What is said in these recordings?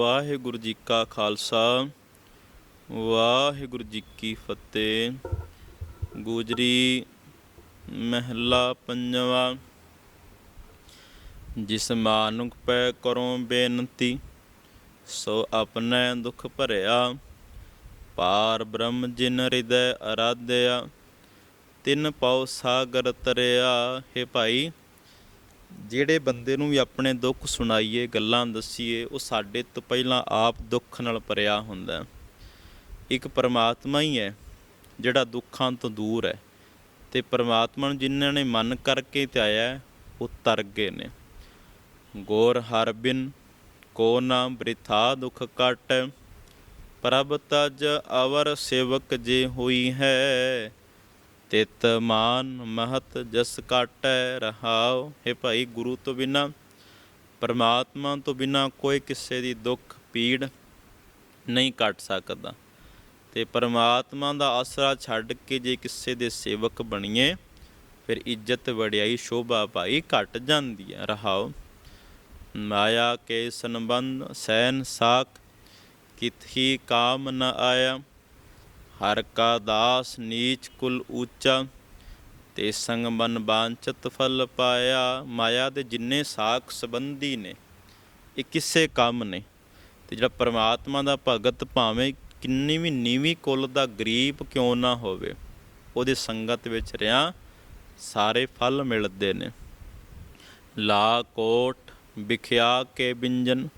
ਵਾਹਿਗੁਰੂ ਜੀ ਕਾ ਖਾਲਸਾ, ਵਾਹਿਗੁਰੂ ਜੀ ਕੀ ਫਤਿਹ। ਗੁਜਰੀ ਮਹਿਲਾ ਪੰਜਵਾ, ਜਿਸ ਮਾਨੁਖ ਪੈ ਕਰੋ ਬੇਨਤੀ, ਸੋ ਆਪਣੇ ਦੁਖ ਭਰਿਆ। ਪਾਰ ਬ੍ਰਹਮ ਜਿਨ ਹਿਰਦੈ ਅਰਾਧਿਆ, ਤਿਨ ਪਉ ਸਾਗਰ ਤਰਿਆ। ਹੈ ਭਾਈ ਜਿਹੜੇ ਬੰਦੇ ਨੂੰ ਵੀ ਆਪਣੇ ਦੁੱਖ ਸੁਣਾਈਏ ਗੱਲਾਂ ਦੱਸੀਏ ਉਹ ਸਾਡੇ ਤੋਂ ਪਹਿਲਾਂ ਆਪ ਦੁੱਖ ਨਾਲ ਭਰਿਆ ਹੁੰਦਾ ਇੱਕ ਪਰਮਾਤਮਾ ਹੀ ਹੈ ਜਿਹੜਾ ਦੁੱਖਾਂ ਤੋਂ ਦੂਰ ਹੈ। ਤੇ ਪਰਮਾਤਮਾ ਨੂੰ ਜਿਨ੍ਹਾਂ ਨੇ ਮਨ ਕਰਕੇ ਧਿਆਇਆ ਹੈ, ਉਹ ਤਰ ਗਏ ਨੇ। ਗੋਰ ਹਰ ਬਿਨ ਕੋ ਨਾ ਬ੍ਰਿਥਾ ਦੁਖ ਕਟ ਪ੍ਰਭ ਤਜ ਅਵਰ ਸੇਵਕ ਜੇ ਹੋਈ ਹੈ ਤਿਤ ਮਾਨ ਮਹਤ ਜਸ ਕਾਟੈ ਰਹਾਉ। ਹੈ ਭਾਈ ਗੁਰੂ ਤੋਂ ਬਿਨਾ, ਪਰਮਾਤਮਾ ਤੋਂ ਬਿਨਾ ਕੋਈ ਕਿਸੇ ਦੀ ਦੁੱਖ ਪੀੜ ਨਹੀਂ ਕੱਟ ਸਕਦਾ। ਤੇ ਪਰਮਾਤਮਾ ਦਾ ਆਸਰਾ ਛੱਡ ਕੇ ਜੇ ਕਿਸੇ ਦੇ ਸੇਵਕ ਬਣੀਏ, ਫਿਰ ਇੱਜ਼ਤ ਵਡਿਆਈ ਸ਼ੋਭਾ ਭਾਈ ਘਟ ਜਾਂਦੀ ਹੈ। ਰਹਾਉ। ਮਾਇਆ ਕੇ ਸੰਬੰਧ ਸੈਨ ਸਾਖ, ਕਿਤਹੀ ਕਾਮ ਨ ਆਇਆ। ਹਰ ਕਾ ਦਾਸ ਨੀਚ ਕੁਲ ਉੱਚਾ ਤੇ ਸੰਗ ਮਨ ਬਾਂਚਤ ਫਲ ਪਾਇਆ ਮਾਇਆ ਦੇ ਜਿੰਨੇ ਸਾਖ ਸੰਬੰਧੀ ਨੇ, ਇਹ ਕਿਸੇ ਕੰਮ ਨੇ। ਤੇ ਜਿਹੜਾ ਪਰਮਾਤਮਾ ਦਾ ਭਗਤ ਭਾਵੇਂ ਕਿੰਨੀ ਵੀ ਨੀਵੀਂ ਕੁੱਲ ਦਾ ਗਰੀਬ ਕਿਉਂ ਨਾ ਹੋਵੇ, ਉਹਦੇ ਸੰਗਤ ਵਿੱਚ ਰਿਆਂ ਸਾਰੇ ਫਲ ਮਿਲਦੇ ਨੇ। ਲਾ ਕੋਟ ਵਿਖਿਆ ਕੇ ਬਿੰਜਨ,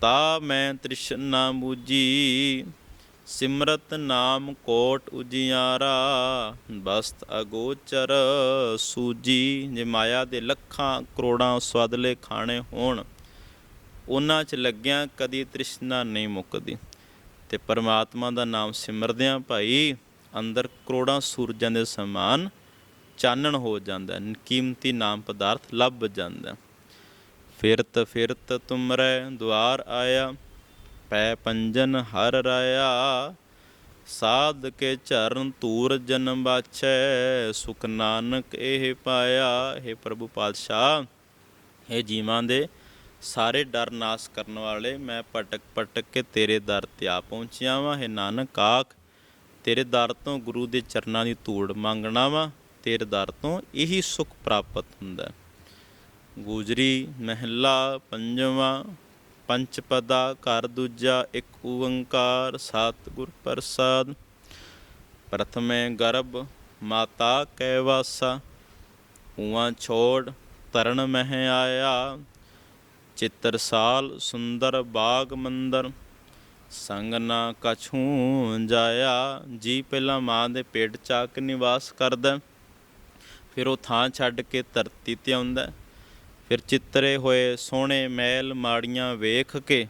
ਤਾ ਮੈਂ ਤ੍ਰਿਸ਼ਨਾ ਬੂਜੀ ਸਿਮਰਤ ਨਾਮ ਕੋਟ ਉਜਿਆਰਾ, ਬਸਤ ਅਗੋਚਰ ਸੂਜੀ ਜੇ ਮਾਇਆ ਦੇ ਲੱਖਾਂ ਕਰੋੜਾਂ ਸਵਾਦਲੇ ਖਾਣੇ ਹੋਣ ਉਹਨਾਂ 'ਚ ਲੱਗਿਆਂ ਕਦੀ ਤ੍ਰਿਸ਼ਨਾ ਨਹੀਂ ਮੁੱਕਦੀ ਤੇ ਪਰਮਾਤਮਾ ਦਾ ਨਾਮ ਸਿਮਰਦਿਆਂ ਭਾਈ ਅੰਦਰ ਕਰੋੜਾਂ ਸੂਰਜਾਂ ਦੇ ਸਮਾਨ ਚਾਨਣ ਹੋ ਜਾਂਦਾ, ਕੀਮਤੀ ਨਾਮ ਪਦਾਰਥ ਲੱਭ ਜਾਂਦਾ ਹੈ। ਫਿਰਤ ਫਿਰਤ ਤੁਮਰੇ ਦੁਆਰ ਆਇਆ ਪੈ ਪੰਜਨ ਹਰ ਰਾਇਆ, ਸਾਧ ਕੇ ਚਰਨ ਤੂਰ ਜਨਮ ਬਾਛੈ, ਸੁਖ ਨਾਨਕ ਇਹ ਪਾਇਆ। ਹੈ ਪ੍ਰਭੂ ਪਾਤਸ਼ਾਹ ਇਹ ਜੀਵਾਂ ਦੇ, ਸਾਰੇ ਡਰ ਨਾਸ ਕਰਨ ਵਾਲੇ, ਮੈਂ ਪਟਕ ਪਟਕ ਕੇ ਤੇਰੇ ਦਰ ਤੇ ਆ ਪਹੁੰਚਿਆ ਵਾਂ। ਹੈ ਨਾਨਕ ਆਖ, ਤੇਰੇ ਦਰ ਤੋਂ ਗੁਰੂ ਦੇ ਚਰਨਾਂ ਦੀ ਧੂੜ ਮੰਗਣਾ ਵਾਂ। ਤੇਰੇ ਦਰ ਤੋਂ ਇਹੀ ਸੁਖ ਪ੍ਰਾਪਤ ਹੁੰਦਾ। ਹੈ। ਗੂਜਰੀ ਮਹਿਲਾ ਪੰਜਵਾਂ ਪੰਚਪਦਾ ਘਰ ਦੂਜਾ, ਇੱਕ ਓੰਕਾਰ ਸਤਿਗੁਰ ਪ੍ਰਸਾਦ। ਪ੍ਰਥਮੇ ਗਰਭ, ਮਾਤਾ ਕੈ ਵਾਸਾ। ਉਆਂ ਛੋੜ, ਤਰਨ ਮਹਿ ਆਇਆ। ਚਿੱਤਰਸਾਲ ਸੁੰਦਰ ਬਾਗ ਮੰਦਰ। ਸੰਗ ਨਾ ਕਛੂ ਜਾਇਆ। ਜੀ ਪਹਿਲਾਂ ਮਾਂ ਦੇ ਪੇਟ ਚ ਕੇ ਨਿਵਾਸ ਕਰਦਾ। ਫਿਰ ਉਹ ਥਾਂ ਛੱਡ ਕੇ ਧਰਤੀ ਤੇ ਆਉਂਦਾ। ਫਿਰ ਚਿੱਤਰੇ ਹੋਏ ਸੋਹਣੇ ਮੈਲ ਮਾੜੀਆਂ ਵੇਖ ਕੇ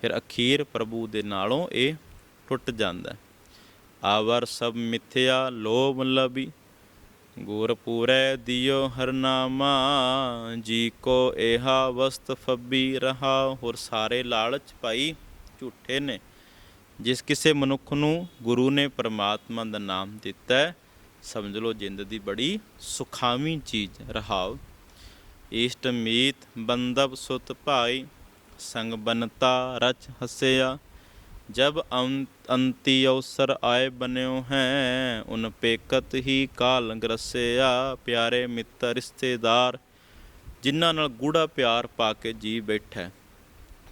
ਫਿਰ ਅਖੀਰ ਪ੍ਰਭੂ ਦੇ ਨਾਲੋਂ ਇਹ ਟੁੱਟ ਜਾਂਦਾ ਆਵਰ ਸਭ ਮਿਥਿਆ ਲੋਭ ਲਬੀ ਗੁਰ ਪੂਰੈ ਦਿਓ ਹਰਨਾਮਾ ਜੀ ਕੋ ਇਹਾ ਵਸਤ ਫੱਬੀ ਰਹਾ, ਹੋਰ ਸਾਰੇ ਲਾਲਚ ਭਾਈ ਝੂਠੇ ਨੇ। ਜਿਸ ਕਿਸੇ ਮਨੁੱਖ ਨੂੰ ਗੁਰੂ ਨੇ ਪਰਮਾਤਮਾ ਦਾ ਨਾਮ ਦਿੱਤਾ ਸਮਝ ਲਓ ਜਿੰਦ ਦੀ ਬੜੀ ਸੁਖਾਵੀਂ ਚੀਜ਼ ਰਹਾਓ ਇਸ਼ਟ ਮੀਤ ਬੰਦਬ ਸੁਤ ਭਾਈ, ਸੰਗ ਬਨਤਾ ਰਚ ਹਸਿਆ। ਜਬ ਅੰਤੀ ਅਵਸਰ ਆਏ ਬਨਿਓ ਹੈ, ਉਨ ਪੇਕਤ ਹੀ ਕਾਲ ਗਰਸਿਆ। ਪਿਆਰੇ ਮਿੱਤਰ ਰਿਸ਼ਤੇਦਾਰ, ਜਿਨ੍ਹਾਂ ਨਾਲ ਗੂੜਾ ਪਿਆਰ ਪਾ ਕੇ ਜੀ ਬੈਠਾ।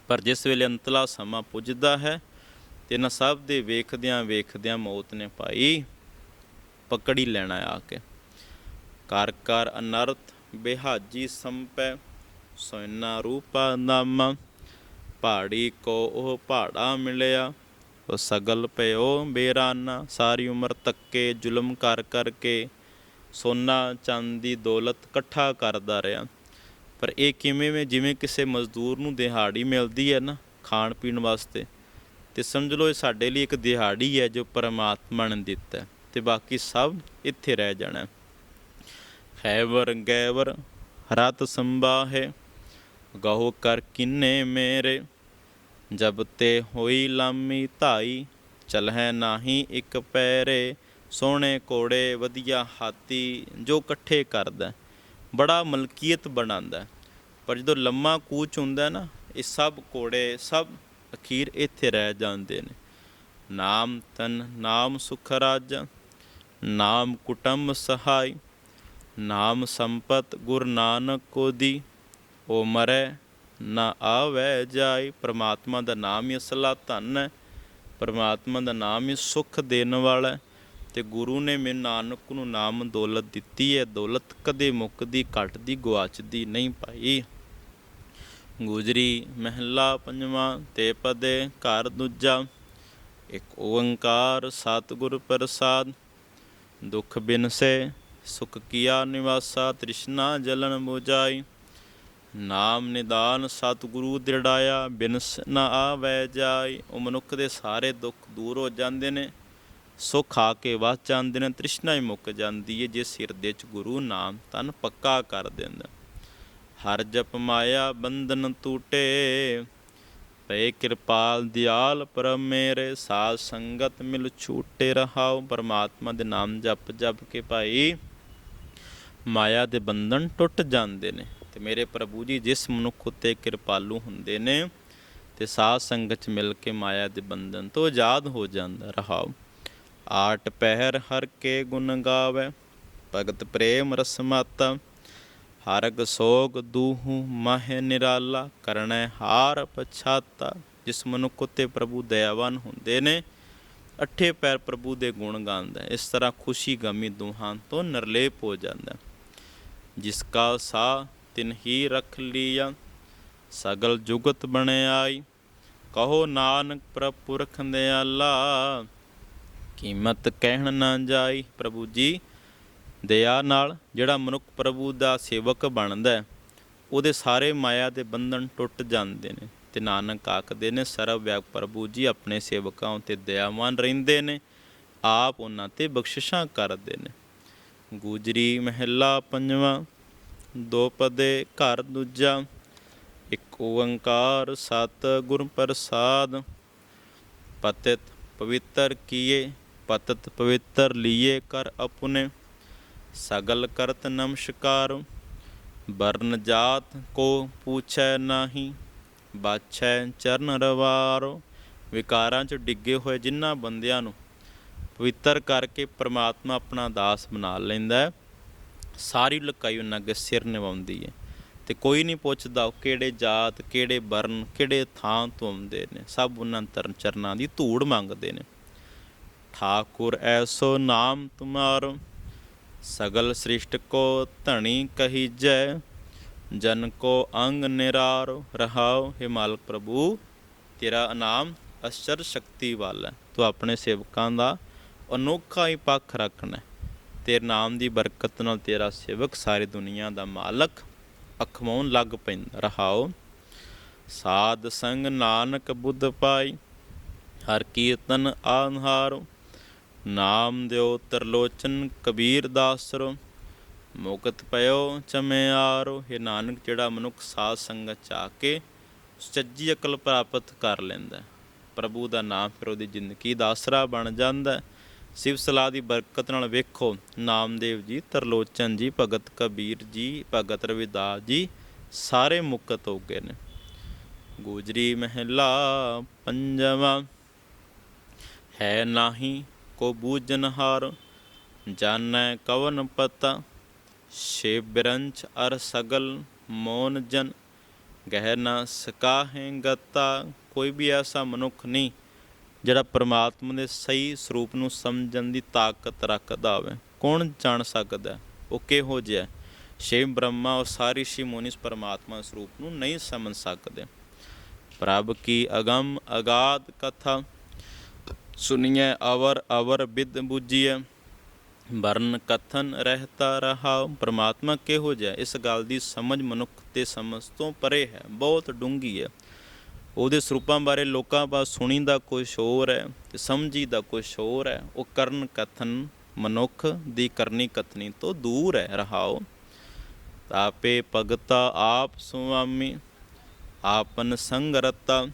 ਪਰ ਜਿਸ ਵੇਲੇ ਅੰਤਲਾ ਸਮਾਂ ਪੁੱਜਦਾ ਹੈ, ਤੇ ਇਹਨਾਂ ਸਭ ਦੇ ਵੇਖਦਿਆਂ ਵੇਖਦਿਆਂ ਮੌਤ ਨੇ ਪਾਈ ਪਕੜੀ ਲੈਣਾ ਆ ਕੇ। ਕਰ ਕਰ ਅਨਰਥ ਬਿਹਾਜੀ ਸੰਪੈ, ਸੋਇਨਾ ਰੂਪਾ ਨਾਮਾ ਪਹਾੜੀ ਕੋ ਉਹ ਪਹਾੜਾ ਮਿਲਿਆ, ਉਹ ਸਗਲ ਪਿਓ ਬੇਰਾਨਾ, ਸਾਰੀ ਉਮਰ ਤੱਕੇ, ਜ਼ੁਲਮ ਕਰ ਕਰਕੇ, ਸੋਨਾ ਚਾਂਦੀ ਦੌਲਤ ਇਕੱਠਾ ਕਰਦਾ ਰਿਹਾ। ਪਰ ਇਹ ਕਿਵੇਂ ਵੇ, ਜਿਵੇਂ ਕਿਸੇ ਮਜ਼ਦੂਰ ਨੂੰ ਦਿਹਾੜੀ ਮਿਲਦੀ ਹੈ ਨਾ, ਖਾਣ ਪੀਣ ਵਾਸਤੇ, ਤੇ ਸਮਝ ਲਓ ਇਹ ਸਾਡੇ ਲਈ ਇੱਕ ਦਿਹਾੜੀ ਹੈ ਜੋ ਪਰਮਾਤਮਾ ਨੇ ਦਿੱਤਾ ਹੈ, ਤੇ ਬਾਕੀ ਸਭ ਇੱਥੇ ਰਹਿ ਜਾਣਾ ਖੈਵਰ ਗੈਵਰ ਹਰਤ ਸੰਬਾਹੇ ਗਹੁ ਕਰ ਕਿੰਨੇ ਮੇਰੇ? ਜਬ ਤੇ ਹੋਈ ਲਾਮੀ ਧਾਈ, ਚਲਹਿ ਨਾਹੀ ਇੱਕ ਪੈਰੇ। ਸੋਹਣੇ ਕੋੜੇ ਵਧੀਆ ਹਾਥੀ ਜੋ ਇਕੱਠੇ ਕਰਦਾ, ਬੜਾ ਮਲਕੀਅਤ ਬਣਾਉਂਦਾ। ਪਰ ਜਦੋਂ ਲੰਮਾ ਕੂਚ ਹੁੰਦਾ ਨਾ, ਇਹ ਸਭ ਕੋੜੇ ਸਭ ਅਖੀਰ ਇੱਥੇ ਰਹਿ ਜਾਂਦੇ ਨੇ। ਨਾਮ ਤਨ ਨਾਮ ਸੁਖ ਰਾਜਾ, ਨਾਮ ਕੁਟੰਬ ਸਹਾਈ ਨਾਮ ਸੰਪਤ ਗੁਰ ਨਾਨਕ ਕੋ ਦੀ ਉਹ ਮਰੈ ਨਾ ਆਵੈ ਜਾਈ ਪ੍ਰਮਾਤਮਾ ਦਾ ਨਾਮ ਹੀ ਅਸਲਾ ਧਨ ਹੈ। ਪ੍ਰਮਾਤਮਾ ਦਾ ਨਾਮ ਹੀ ਸੁਖ ਦੇਣ ਵਾਲਾ ਤੇ ਗੁਰੂ ਨੇ ਮੇ ਨਾਨਕ ਨੂੰ ਨਾਮ ਦੌਲਤ ਦਿੱਤੀ ਹੈ। ਦੌਲਤ ਕਦੇ ਮੁੱਕਦੀ, ਘਟਦੀ ਗਵਾਚਦੀ ਨਹੀਂ ਪਾਈ ਗੁਜਰੀ ਮਹਿਲਾ ਪੰਜਵਾਂ ਤੇ ਪਦੇ ਘਰ ਦੂਜਾ। ਇੱਕ ਓੰਕਾਰ ਸਤਿਗੁਰ ਪ੍ਰਸਾਦ, ਦੁਖ ਬਿਨਸੇ ਸੁਖ ਕੀਆ ਨਿਵਾਸਾ ਤ੍ਰਿਸ਼ਨਾ ਜਲਨ 부ਜਾਈ ਨਾਮ ਨਿਦਾਨ ਸਤਿਗੁਰੂ ਦ੍ਰਿੜਾਇਆ, ਬਿਨਸ ਨਾ ਆਵੈ ਜਾਈ। ਉਹ ਮਨੁੱਖ ਦੇ ਸਾਰੇ ਦੁੱਖ ਦੂਰ ਹੋ ਜਾਂਦੇ ਨੇ। ਸੁੱਖ ਆ ਕੇ ਵਸ ਜਾਂਦੇ ਨੇ, ਤ੍ਰਿਸ਼ਨਾ ਹੀ ਮੁੱਕ ਜਾਂਦੀ ਹੈ ਜੇ ਸਿਰ ਦੇ ਚ ਗੁਰੂ ਨਾਮ ਤਨ ਪੱਕਾ ਕਰ ਦਿੰਦਾ। ਹਰ ਜਪ ਮਾਇਆ ਬੰਧਨ ਟੂਟੇ ਪਏ ਕਿਰਪਾਲ ਦਿਆਲ ਪਰਮ ਮੇਰੇ ਸਾਧ ਸੰਗਤ ਮਿਲ ਛੂਟੇ ਰਹਾਉ, ਪਰਮਾਤਮਾ ਦੇ ਨਾਮ ਜਪ ਜਪ ਕੇ ਭਾਈ। ਮਾਇਆ ਦੇ ਬੰਧਨ ਟੁੱਟ ਜਾਂਦੇ ਨੇ ਤੇ ਮੇਰੇ ਪ੍ਰਭੂ ਜੀ ਜਿਸ ਮਨੁੱਖ ਉਤੇ ਕਿਰਪਾਲੂ ਹੁੰਦੇ ਨੇ ਤੇ ਸਾਧ ਸੰਗਤ ਚ ਮਿਲ ਕੇ ਮਾਇਆ ਦੇ ਬੰਧਨ ਤੋਂ ਆਜ਼ਾਦ ਹੋ ਜਾਂਦਾ ਰਹਾਉ ਆਟ ਪਹਿਰ ਹਰ ਕੇ ਗੁਣ ਗਾਵੇ, ਭਗਤ ਪ੍ਰੇਮ ਰਸ ਮਾਤਾ, ਹਰਗ ਸੋਗ ਦੂਹੂ ਮਹਿ ਨਿਰਾਲਾ ਕਰਣੈ ਹਾਰ ਪਛਾਤਾ। ਜਿਸ ਮਨੁੱਖ ਉਤੇ ਪ੍ਰਭੂ ਦਇਆਵਾਨ ਹੁੰਦੇ ਨੇ, ਅੱਠੇ ਪੈਰ ਪ੍ਰਭੂ ਦੇ ਗੁਣ ਗਾਉਂਦਾ ਇਸ ਤਰ੍ਹਾਂ ਖੁਸ਼ੀ ਗਮੀ ਦੁਹਾਂ ਤੋਂ ਨਿਰਲੇਪ ਹੋ ਜਾਂਦਾ ਜਿਸ ਕਾ ਸਾ ਤਿਨ ਹੀ ਰਖ ਲੀਆ ਸਗਲ ਜੁਗਤ ਬਣਾਈ ਕਹੋ ਨਾਨਕ ਪ੍ਰਭ ਪੁਰਖ ਦਿਆਲਾ ਕੀਮਤ ਕਹਿਣ ਨਾ ਜਾਈ ਪ੍ਰਭੂ ਜੀ। ਦਇਆ ਨਾਲ ਜਿਹੜਾ ਮਨੁੱਖ ਪ੍ਰਭੂ ਦਾ ਸੇਵਕ ਬਣਦਾ ਹੈ, ਉਹਦੇ ਸਾਰੇ ਮਾਇਆ ਦੇ ਬੰਧਨ ਟੁੱਟ ਜਾਂਦੇ ਨੇ ਤੇ ਨਾਨਕ ਆਖਦੇ ਨੇ ਸਰਵ ਵਿਆਪ ਪ੍ਰਭੂ ਜੀ ਆਪਣੇ ਸੇਵਕਾਂ ਉਤੇ ਦਇਆਵਾਨ ਰਹਿੰਦੇ ਨੇ ਆਪ ਉਹਨਾਂ ਤੇ ਬਖਸ਼ਿਸ਼ਾਂ ਕਰਦੇ ਨੇ। ਗੁਜਰੀ ਮਹਿਲਾ ਪੰਜਵਾਂ, ਦੋ ਪਦੇ ਘਰ ਦੂਜਾ, ਇੱਕ ਓੰਕਾਰ ਸਤ ਗੁਰ ਪ੍ਰਸਾਦ। ਪਤਿਤ ਪਵਿੱਤਰ ਕੀਏ, ਪਤਤ ਪਵਿੱਤਰ ਲੀਏ ਕਰ ਅਪੁਨੇ, ਸਗਲ ਕਰਤ ਨਮਸਕਾਰ। ਵਰਨ ਜਾਤ ਕੋ ਪੁੱਛੈ ਨਾਹੀ, ਬਾਛੈ ਚਰਨ ਰਵਾਰੋ। ਵਿਕਾਰਾਂ ਚ ਡਿੱਗੇ ਹੋਏ ਜਿਨ੍ਹਾਂ ਬੰਦਿਆਂ ਨੂੰ ਪਵਿੱਤਰ ਕਰਕੇ ਪ੍ਰਮਾਤਮਾ ਆਪਣਾ ਦਾਸ ਬਣਾ ਲੈਂਦਾ ਹੈ। ਸਾਰੀ ਲੁਕਾਈ ਉਹਨਾਂ ਅੱਗੇ ਸਿਰ ਨਿਵਾਉਂਦੀ ਹੈ। ਤੇ ਕੋਈ ਨਹੀਂ ਪੁੱਛਦਾ ਉਹ ਕਿਹੜੇ ਜਾਤ, ਕਿਹੜੇ ਵਰਨ ਕਿਹੜੇ ਥਾਂ ਤੋਂ ਆਉਂਦੇ ਨੇ। ਸਭ ਉਹਨਾਂ ਤਰਨ ਚਰਨਾਂ ਦੀ ਧੂੜ ਮੰਗਦੇ ਨੇ। ਠਾਕੁਰ ਐਸੋ ਨਾਮ ਤੁਮਾਰੋ, ਸਗਲ ਸ੍ਰਿਸ਼ਟ ਕੋ ਧਣੀ ਕਹੀਜੈ, ਜਨ ਕੋ ਅੰਗ ਨਿਰਾਰੋ, ਰਹਾਉ हे ਮਾਲਕ ਪ੍ਰਭੂ, ਤੇਰਾ ਨਾਮ ਅਸ਼ਰ ਸ਼ਕਤੀ ਵਾਲਾ ਹੈ। ਤੂੰ ਆਪਣੇ ਸੇਵਕਾਂ ਦਾ ਅਨੋਖਾ ਹੀ ਪੱਖ ਰੱਖਣਾ ਤੇਰੇ ਨਾਮ ਦੀ ਬਰਕਤ ਨਾਲ ਤੇਰਾ ਸੇਵਕ ਸਾਰੀ ਦੁਨੀਆ ਦਾ ਮਾਲਕ ਅਖਮਾਉਣ ਲੱਗ ਪੈਂਦਾ। ਰਹਾਉ ਸਾਧ ਸੰਗ ਨਾਨਕ ਬੁੱਧ ਪਾਈ, ਹਰ ਕੀਰਤਨ ਆਨਹਾਰੋ ਨਾਮ ਦਿਓ ਤਰਲੋਚਨ ਕਬੀਰ ਦਾਸਰੋ, ਮੁਕਤ ਪਇਓ ਚਮਿਆਰੋ। ਇਹ ਨਾਨਕ, ਜਿਹੜਾ ਮਨੁੱਖ ਸਾਧ ਸੰਗਤ ਚ ਆ ਕੇ ਸੱਚੀ ਅਕਲ ਪ੍ਰਾਪਤ ਕਰ ਲੈਂਦਾ ਪ੍ਰਭੂ ਦਾ ਨਾਮ ਫਿਰ ਉਹਦੀ ਜ਼ਿੰਦਗੀ ਦਾ ਆਸਰਾ ਬਣ ਜਾਂਦਾ ਹੈ। ਸਿਵ ਸਲਾਹ ਦੀ ਬਰਕਤ ਨਾਲ ਵੇਖੋ। ਨਾਮਦੇਵ ਜੀ, ਤਰਲੋਚਨ ਜੀ, ਭਗਤ ਕਬੀਰ ਜੀ, ਭਗਤ ਰਵਿਦਾਸ ਜੀ, ਸਾਰੇ ਮੁਕਤ ਹੋ ਗਏ ਨੇ। ਗੁਜਰੀ ਮਹਿਲਾ ਪੰਜਵਾਂ, ਹੈ ਨਾਹੀ ਕੋ ਬੂਝਨਹਾਰ ਜਾਣੈ ਕਵਨ ਪਤਾ ਸ਼ੇ ਬਿਰੰਚ ਅਰ ਸਗਲ ਮੋਨ ਜਨ, ਗਹਿ ਨਾ ਸਕਾਹੇ ਗਤਾ, ਕੋਈ ਵੀ ਐਸਾ ਮਨੁੱਖ ਨਹੀਂ। ਜਿਹੜਾ ਪਰਮਾਤਮਾ ਦੇ ਸਹੀ ਸਰੂਪ ਨੂੰ ਸਮਝਣ ਦੀ ਤਾਕਤ ਰੱਖਦਾ ਹੋਵੇ, ਕੌਣ ਜਾਣ ਸਕਦਾ? ਹੈ? ਉਹ ਕਿਹੋ ਜਿਹਾ ਸ਼ਿਵ ਬ੍ਰਹਮਾ ਔਰ ਸਾਰੀ ਸ਼ਿਵ ਮੁਨੀ ਪਰਮਾਤਮਾ ਸਰੂਪ ਨੂੰ ਨਹੀਂ ਸਮਝ ਸਕਦੇ। ਪ੍ਰਭ ਕੀ ਅਗੰਮ ਅਗਾਧ ਕਥਾ ਸੁਨੀਏ ਅਵਰ ਅਵਰ ਬਿਦ ਬੁਝੀਏ ਵਰਨ ਕਥਨ ਰਹਿਤਾ ਰਹਾ। ਪ੍ਰਮਾਤਮਾ ਕਿਹੋ ਜਿਹਾ ਇਸ ਗੱਲ ਦੀ ਸਮਝ ਮਨੁੱਖ ਤੇ ਸਮਝ ਤੋਂ ਪਰੇ ਹੈ, ਬਹੁਤ ਡੂੰਗੀ ਹੈ। ਉਹਦੇ ਸਰੂਪਾਂ ਬਾਰੇ ਲੋਕਾਂ ਪਾਸ ਸੁਣੀਦਾ ਕੁਝ ਹੋਰ ਹੈ ਤੇ ਸਮਝੀਦਾ ਕੁਝ ਹੋਰ ਹੈ। ਉਹ ਕਰਨ ਕਥਨ ਮਨੁੱਖ ਦੀ ਕਰਨੀ ਕਥਨੀ ਤੋਂ ਦੂਰ ਹੈ। ਰਹਾਓ ਤਾਪੇ ਭਗਤਾ ਆਪ ਸੁਆਮੀ, ਆਪਨ ਸੰਗਰਤਾ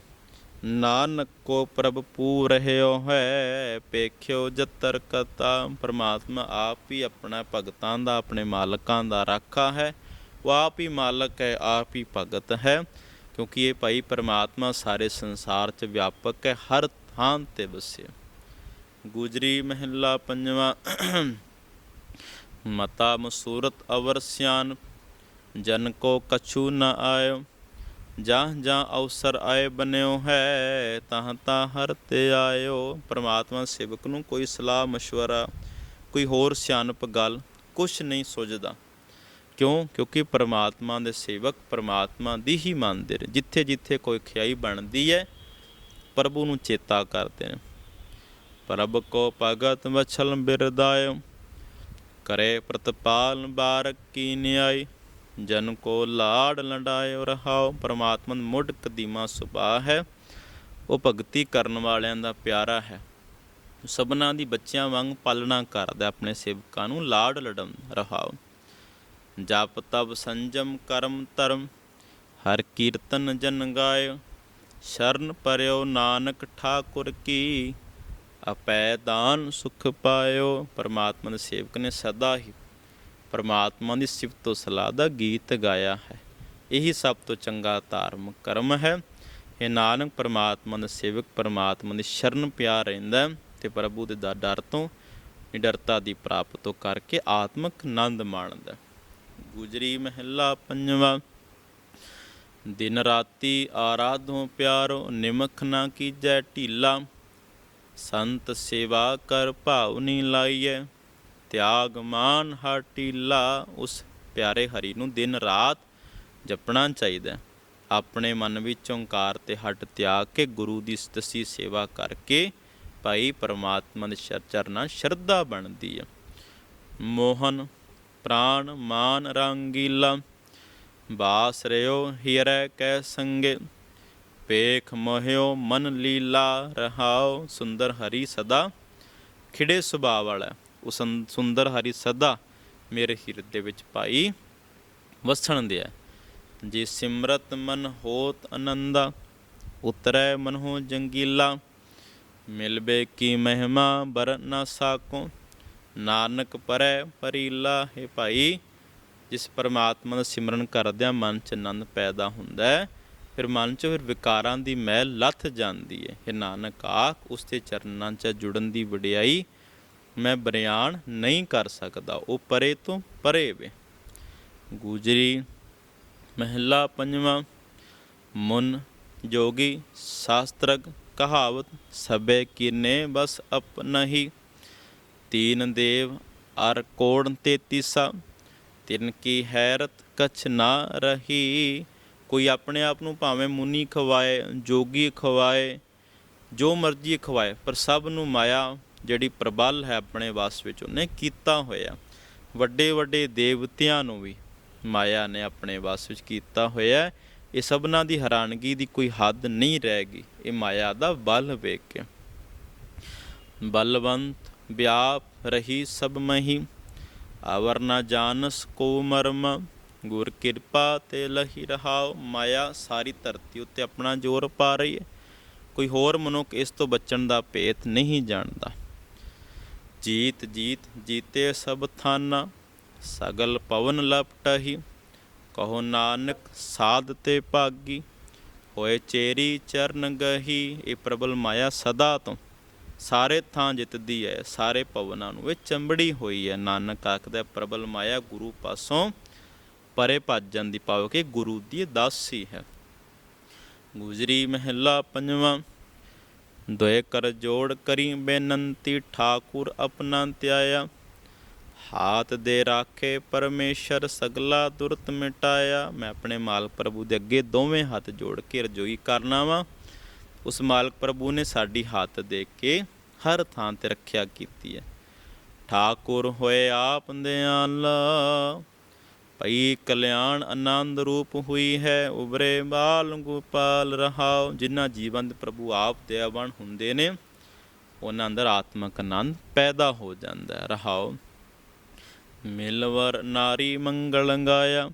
ਨਾਨਕ ਕੋ ਪ੍ਰਭ ਪੂ ਰਹਿਓ ਹੈ ਪੇਖਿਓ ਜਤਰ ਕਤਾ ਪ੍ਰਮਾਤਮਾ ਆਪ ਹੀ ਆਪਣਾ ਭਗਤਾਂ ਦਾ, ਆਪਣੇ ਮਾਲਕਾਂ ਦਾ ਰਾਖਾ ਹੈ। ਉਹ ਆਪ ਹੀ ਮਾਲਕ ਹੈ, ਆਪ ਹੀ ਭਗਤ ਹੈ। ਕਿਉਂਕਿ ਇਹ ਭਾਈ ਪਰਮਾਤਮਾ ਸਾਰੇ ਸੰਸਾਰ 'ਚ ਵਿਆਪਕ ਹੈ ਹਰ ਥਾਂ ਤੇ ਵਸਿਆ ਗੁਜਰੀ ਮਹਿਲਾ ਪੰਜਵਾਂ ਮਤਾ ਮਸੂਰਤ ਅਵਰ ਸਿਆਨ ਜਨ ਕੋ ਕਛੂ ਨ ਆਇਓ ਜਾਂ ਜਾਂ ਅਵਸਰ ਆਏ ਬਨਿਓ ਹੈ ਤਾਂ ਤਾਂ ਹਰ ਤੇ ਆਇਓ ਪਰਮਾਤਮਾ ਸੇਵਕ ਨੂੰ ਕੋਈ ਸਲਾਹ مشورہ ਕੋਈ ਹੋਰ ਸਿਆਣਪ ਗੱਲ ਕੁਛ ਨਹੀਂ ਸੁਝਦਾ ਕਿਉਂ? ਕਿਉਂਕਿ ਪਰਮਾਤਮਾ ਦੇ ਸੇਵਕ ਪਰਮਾਤਮਾ ਦੀ ਹੀ ਮੰਨਦੇ ਨੇ। ਜਿੱਥੇ ਜਿੱਥੇ ਕੋਈ ਖਿਆਈ ਬਣਦੀ ਹੈ, ਪ੍ਰਭੂ ਨੂੰ ਚੇਤਾ ਕਰਦੇ ਨੇ। ਪ੍ਰਭ ਕੋ ਭਗਤ ਵਛਲ ਬਿਰਦਾਇ ਕਰੇ ਪ੍ਰਤਪਾਲ ਬਾਰਕ ਕੀ ਨਿਆਈ। ਜਨ ਕੋ ਲਾੜ ਲੰਡਾਇ ਰਹਾਓ। ਪਰਮਾਤਮਾ ਦਾ ਮੁੱਢ ਕਦੀਮਾ ਸੁਭਾਅ ਹੈ। ਉਹ ਭਗਤੀ ਕਰਨ ਵਾਲਿਆਂ ਦਾ ਪਿਆਰਾ ਹੈ। ਸਭਨਾ ਦੀ ਬੱਚਿਆਂ ਵਾਂਗ ਪਾਲਣਾ ਕਰਦਾ ਆਪਣੇ ਸੇਵਕਾਂ ਨੂੰ ਲਾੜ ਲੜਨ ਰਹਾਓ। ਜਪ ਤਪ ਸੰਜਮ ਕਰਮ ਧਰਮ, ਹਰ ਕੀਰਤਨ ਜਨ ਗਾਇ ਸ਼ਰਨ ਪਰਿਓ ਨਾਨਕ ਠਾਕੁਰ ਕੀ ਅਪੈ ਦਾਨ ਸੁਖ ਪਾਇਓ। ਪਰਮਾਤਮਾ ਦੇ ਸੇਵਕ ਨੇ ਸਦਾ ਹੀ ਪਰਮਾਤਮਾ ਦੀ ਸਿਫਤ ਤੋਂ ਸਲਾਹ ਦਾ ਗੀਤ ਗਾਇਆ ਹੈ। ਇਹੀ ਸਭ ਤੋਂ ਚੰਗਾ ਧਾਰਮਿਕ ਕਰਮ ਹੈ। ਇਹ ਨਾਨਕ, ਪਰਮਾਤਮਾ ਦਾ ਸੇਵਕ, ਪਰਮਾਤਮਾ ਦੀ ਸ਼ਰਨ ਪਿਆ ਰਹਿੰਦਾ ਹੈ ਤੇ ਪ੍ਰਭੂ ਦੇ ਦਰ- ਡਰ ਤੋਂ ਨਿਡਰਤਾ ਦੀ ਪ੍ਰਾਪਤ ਤੋਂ ਕਰਕੇ ਆਤਮਿਕ ਆਨੰਦ ਮਾਣਦਾ ਗੁਜਰੀ ਮਹਿਲਾ ਪੰਜਵਾ। ਦਿਨ ਰਾਤੀ ਆਰਾਧੋ ਪਿਆਰੋ, ਨਿਮਖ ਨਾ ਕੀਜੈ ਢੀਲਾ। ਸੰਤ ਸੇਵਾ ਕਰ ਭਾਵਨੀ ਲਾਈਐ। ਤਿਆਗ ਮਾਨ ਹਟੀਲਾ ਉਸ ਪਿਆਰੇ ਹਰੀ ਨੂੰ ਦਿਨ ਰਾਤ ਜਪਣਾ ਚਾਹੀਦਾ। ਆਪਣੇ ਮਨ ਵਿੱਚ ਓੰਕਾਰ ਤੇ ਹਟ ਤਿਆਗ ਕੇ ਗੁਰੂ ਦੀ ਦਸੀ ਸੇਵਾ ਕਰਕੇ ਭਾਈ ਪਰਮਾਤਮਾ ਦੇ ਸ਼ਰ- ਚਰਨਾਂ ਸ਼ਰਧਾ ਬਣਦੀ ਹੈ ਮੋਹਨ ਪ੍ਰਾਨ ਮਾਨ ਰੰਗੀਲਾ, ਬਾਸ ਰਿਓ ਹੀਰੈ ਕੈ ਸੰਗੇ, ਪੇਖ ਮੋਹਿਓ ਮਨ ਲੀਲਾ ਰਹਾਓ ਸੁੰਦਰ ਹਰੀ ਸਦਾ, ਖਿੜੇ ਸੁਭਾਅ ਵਾਲਾ ਹੈ। ਸੁੰਦਰ ਹਰੀ ਸਦਾ ਮੇਰੇ ਹਿਰਦੇ ਵਿੱਚ ਪਾਈ, ਵਸਣ ਦਿਆ ਜੇ ਸਿਮਰਤ ਮਨ ਹੋਤ ਆਨੰਦਾ ਉਤਰੈ ਮਨਹੁ ਜੰਗੀਲਾ, ਮਿਲਬੇ ਕੀ ਮਹਿਮਾ ਬਰ ਨਾ ਸਾਕੋ ਨਾਨਕ ਪਰੈ ਪਰੀਲਾ, ਹੈ ਭਾਈ, ਜਿਸ ਪਰਮਾਤਮਾ ਦਾ ਸਿਮਰਨ ਕਰਦਿਆਂ ਮਨ 'ਚ ਆਨੰਦ ਪੈਦਾ ਹੁੰਦਾ ਹੈ, ਫਿਰ ਮਨ 'ਚ ਫਿਰ ਵਿਕਾਰਾਂ ਦੀ ਮਹਿਲ ਲੱਥ ਜਾਂਦੀ ਹੈ। ਇਹ ਨਾਨਕ, ਆਖ, ਉਸ ਦੇ ਚਰਨਾਂ 'ਚ ਜੁੜਨ ਦੀ ਵਡਿਆਈ ਮੈਂ ਬਿਆਨ ਨਹੀਂ ਕਰ ਸਕਦਾ। ਉਹ ਪਰੇ ਤੋਂ ਪਰੇ ਵੇ। ਗੁਜਰੀ ਮਹਿਲਾ ਪੰਜਵਾਂ, ਮਨ ਜੋਗੀ, ਸ਼ਾਸਤਰਕ ਕਹਾਵਤ, ਸਭੇ ਕੀਨੇ ਬਸ ਆਪਣਾ ਹੀ ਦੇਵ ਅਰ ਕੋੜ ਤੇਤੀਸਾ, ਤਿਨ ਕੀ ਹੈਰਤ ਕਛ ਨਾ ਰਹੀ। ਕੋਈ ਆਪਣੇ ਆਪ ਨੂੰ ਭਾਵੇਂ ਮੁਨੀ ਖਵਾਏ, ਜੋਗੀ ਖਵਾਏ, ਜੋ ਮਰਜ਼ੀ ਖਵਾਏ, ਪਰ ਸਭ ਨੂੰ ਮਾਇਆ ਜਿਹੜੀ ਪ੍ਰਬਲ ਹੈ ਆਪਣੇ ਵਾਸ ਵਿੱਚ, ਉਹਨੇ ਕੀਤਾ ਹੋਇਆ। ਵੱਡੇ ਵੱਡੇ ਦੇਵਤਿਆਂ ਨੂੰ ਵੀ ਮਾਇਆ ਨੇ ਆਪਣੇ ਵਾਸ ਵਿੱਚ ਕੀਤਾ ਹੋਇਆ। ਇਹ ਸਭਨਾਂ ਦੀ ਹੈਰਾਨਗੀ ਦੀ ਕੋਈ ਹੱਦ ਨਹੀਂ ਰਹਿ ਗਈ। ਇਹ ਮਾਇਆ ਦਾ ਬਲ ਵੇਖ ਕੇ। ਬਲਵੰਤ ਵਿਆਪ ਰਹੀ ਸਭ ਮਹੀ ਅਵਰ ਨਾ ਜਾਣਸ ਕੋ ਮਰਮ, ਗੁਰ ਕਿਰਪਾ ਤੇ ਲਹੀ ਰਹਾਓ ਮਾਇਆ ਸਾਰੀ ਧਰਤੀ ਉੱਤੇ ਆਪਣਾ ਜ਼ੋਰ ਪਾ ਰਹੀ ਹੈ। ਕੋਈ ਹੋਰ ਮਨੁੱਖ ਇਸ ਤੋਂ ਬਚਣ ਦਾ ਭੇਤ ਨਹੀਂ ਜਾਣਦਾ। ਜੀਤ ਜੀਤ ਜੀਤੇ ਸਭ ਥਾਨਾ, ਸਗਲ ਪਵਨ ਲਪਟਹੀ ਕਹੋ ਨਾਨਕ ਸਾਧ ਤੇ ਭਾਗੀ, ਹੋਏ ਚੇਰੀ ਚਰਨ ਗਹੀ, ਇਹ ਪ੍ਰਬਲ ਮਾਇਆ ਸਦਾ ਤੋਂ। ਸਾਰੇ ਥਾਂ ਜਿੱਤਦੀ ਹੈ ਸਾਰੇ ਪਵਨਾਂ ਨੂੰ। ਇਹ ਚੰਬੜੀ ਹੋਈ ਹੈ ਨਾਨਕ ਆਖਦਾ, ਪ੍ਰਬਲ ਮਾਇਆ ਗੁਰੂ ਪਾਸੋਂ ਪਰੇ ਭੱਜਣ ਦੀ ਭਾਵ ਕਿ ਗੁਰੂ ਦੀ ਦਾਸੀ ਹੈ। ਗੁਜਰੀ ਮਹਿਲਾ ਪੰਜਵਾਂ, ਦੋਏ ਕਰ ਜੋੜ ਕਰੀ ਬੇਨੰਤੀ, ਠਾਕੁਰ ਆਪਣਾ ਧਿਆਇਆ ਹਾਥ ਦੇ ਰਾਖੇ ਪਰਮੇਸ਼ਰ ਸਗਲਾ ਦੁਰਤ ਮਿਟਾਇਆ। ਮੈਂ ਆਪਣੇ ਮਾਲਕ ਪ੍ਰਭੂ ਦੇ ਅੱਗੇ ਦੋਵੇਂ ਹੱਥ ਜੋੜ ਕੇ ਰਜੋਈ ਕਰਨਾ ਵਾ। ਉਸ ਮਾਲਕ ਪ੍ਰਭੂ ਨੇ ਸਾਡੀ ਹੱਥ ਦੇ ਕੇ ਹਰ ਥਾਂ ਤੇ ਰੱਖਿਆ ਕੀਤੀ ਹੈ। ਠਾਕੁਰ ਹੋਏ ਆਪ ਦਿਆਲਾ ਭਈ ਕਲਿਆਣ ਆਨੰਦ ਰੂਪ ਹੋਈ ਹੈ। ਉਬਰੇ ਬਾਲ ਗੋਪਾਲ ਰਹਾਓ ਜਿਨ੍ਹਾਂ ਜੀਵਨ ਪ੍ਰਭੂ ਆਪ ਦਇਆਵਾਨ ਹੁੰਦੇ ਨੇ, ਉਹਨਾਂ ਅੰਦਰ ਆਤਮਕ ਆਨੰਦ ਪੈਦਾ ਹੋ ਜਾਂਦਾ ਹੈ। ਰਹਾਓ ਮਿਲਵਰ ਨਾਰੀ ਮੰਗਲ ਗਾਇਆ,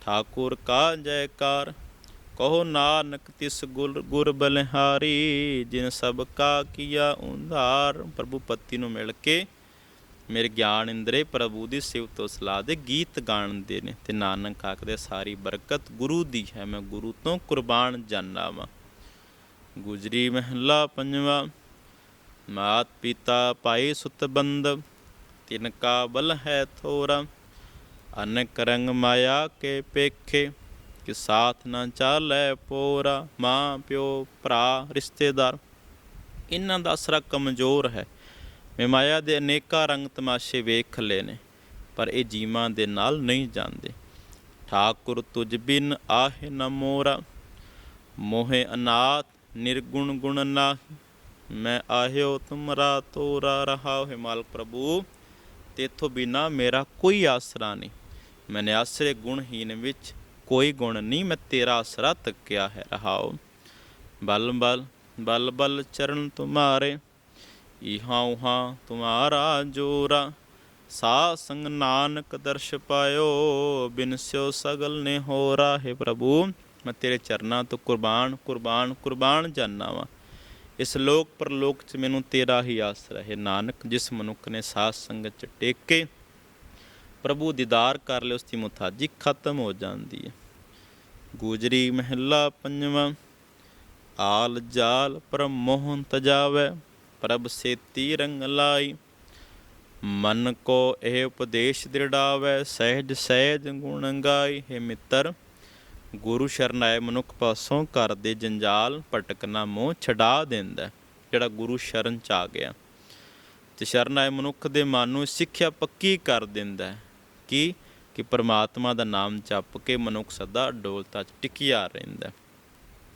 ਠਾਕੁਰ ਕਾ ਜੈਕਾਰ ਕਹੋ ਨਾਨਕ ਤਿਸ ਗੁਰ ਗੁਰ ਬਲਿਹਾਰੀ, ਜਿਨ ਸਭ ਕਾ ਕੀਆ ਉਧਾਰ। ਪ੍ਰਭੂ ਪਤੀ ਨੂੰ ਮਿਲ ਕੇ ਮੇਰੇ ਗਿਆਨ ਇੰਦਰੇ, ਪ੍ਰਭੂ ਦੀ ਸਿਫਤ ਤੋਂ ਸਲਾਹ ਦੇ ਗੀਤ ਗਾਣਦੇ ਨੇ। ਤੇ ਨਾਨਕ ਆਖਦੇ, ਸਾਰੀ ਬਰਕਤ ਗੁਰੂ ਦੀ ਹੈ, ਮੈਂ ਗੁਰੂ ਤੋਂ ਕੁਰਬਾਨ ਜਾਨਾ ਵਾਂ। ਗੁਜਰੀ ਮਹਿਲਾ ਪੰਜਵਾ, ਮਾਤ ਪਿਤਾ ਪਾਈ ਸੁਤ ਬੰਦ, ਤਿਨ ਕਾ ਬਲ ਹੈ ਥੋਰਾ, ਅਨਕ ਰੰਗ ਮਾਇਆ ਕੇ ਪੇਖੇ। ਕਿ ਸਾਥ ਨਾ ਚਾਲੈ ਪੋਰਾ, ਮਾਂ, ਪਿਓ, ਭਰਾ, ਰਿਸ਼ਤੇਦਾਰ। ਇਹਨਾਂ ਦਾ ਅਸਰਾ ਕਮਜ਼ੋਰ ਹੈ। ਮੈਂ ਮਾਇਆ ਦੇ ਅਨੇਕਾਂ ਰੰਗ ਤਮਾਸ਼ੇ ਵੇਖ ਲਏ ਨੇ, ਪਰ ਇਹ ਜੀਵਾਂ ਦੇ ਨਾਲ ਨਹੀਂ ਜਾਂਦੇ। ਠਾਕੁਰ ਤੁਝ ਬਿਨ ਆਹੇ ਨ ਮੋਰਾ, ਮੋਹਿ ਅਨਾਥ ਨਿਰਗੁਣ ਗੁਣ ਨਾਹੀ। ਮੈਂ ਆਹਿਓ ਤੁਮਰਾ ਤੋਰਾ ਰਹਾਓ ਹੈ ਮਾਲਕ ਪ੍ਰਭੂ, ਤੇਥੋਂ ਬਿਨਾ ਮੇਰਾ ਕੋਈ ਆਸਰਾ ਨਹੀਂ। ਮੈਨੇ ਆਸਰੇ ਗੁਣਹੀਨ ਵਿੱਚ ਕੋਈ ਗੁਣ ਨਹੀਂ, ਮੈਂ ਤੇਰਾ ਆਸਰਾ ਤੱਕਿਆ ਹੈ ਰਹਾਉ। ਬਲ ਬਲ ਬਲ ਬਲ ਚਰਨ ਤੁਮਾਰੇ ਇਹਾਂ ਉਹਾਂ ਤੁਮਾਰਾ ਜੋਰਾ। ਸਾ ਸੰਗ ਨਾਨਕ ਦਰਸ਼ ਪਾਇਓ, ਬਿਨ ਸਗਲ ਨੇ ਹੋਰਾ। ਹੈ ਪ੍ਰਭੂ, ਮੈਂ ਤੇਰੇ ਚਰਨਾਂ ਤੋਂ ਕੁਰਬਾਨ ਕੁਰਬਾਨ ਕੁਰਬਾਨ ਜਾਨਾ ਵਾਂ। ਇਸ ਲੋਕ ਪਰਲੋਕ ਚ ਮੈਨੂੰ ਤੇਰਾ ਹੀ ਆਸਰਾ ਹੈ, ਨਾਨਕ, ਜਿਸ ਮਨੁੱਖ ਨੇ ਸਾਧ ਸੰਗਤ ਚ ਟੇਕੇ। ਪ੍ਰਭੂ ਦੀਦਾਰ ਕਰ ਲਿਆ ਉਸ ਦੀ ਮੁਤਾਜੀ ਖਤਮ ਹੋ ਜਾਂਦੀ ਹੈ। ਗੂਜਰੀ ਮਹਿਲਾ ਪੰਜਵਾਂ, ਆਲ ਜਾਲ ਪਰ ਮੋਹਨ ਤਜਾਵੇ ਪ੍ਰਭ ਸੇਤੀ ਰੰਗ ਲਾਈ। ਮਨ ਕੋ ਇਹ ਉਪਦੇਸ਼ ਦ੍ਰਿੜਾਵੇ, ਸਹਿਜ ਸਹਿਜ ਗੁਣ ਗਾਈ। ਹੈ ਮਿੱਤਰ, ਗੁਰੂ ਸ਼ਰਨਾਏ ਮਨੁੱਖ ਪਾਸੋਂ, ਘਰ ਦੇ ਜੰਜਾਲ ਭਟਕਣਾ ਮੋਹ ਛਡਾ ਦਿੰਦਾ, ਜਿਹੜਾ ਗੁਰੂ ਸ਼ਰਨ ਚ ਆ ਗਿਆ। ਤੇ ਸ਼ਰਨਾਏ ਮਨੁੱਖ ਦੇ ਮਨ ਨੂੰ ਸਿੱਖਿਆ ਪੱਕੀ ਕਰ ਦਿੰਦਾ। ਹੈ ਕਿ ਕਿ ਪਰਮਾਤਮਾ ਦਾ ਨਾਮ ਜਪ ਕੇ ਮਨੁੱਖ ਸਦਾ ਡੋਲਤਾ ਚ ਟਿਕਿਆ ਰਹਿੰਦਾ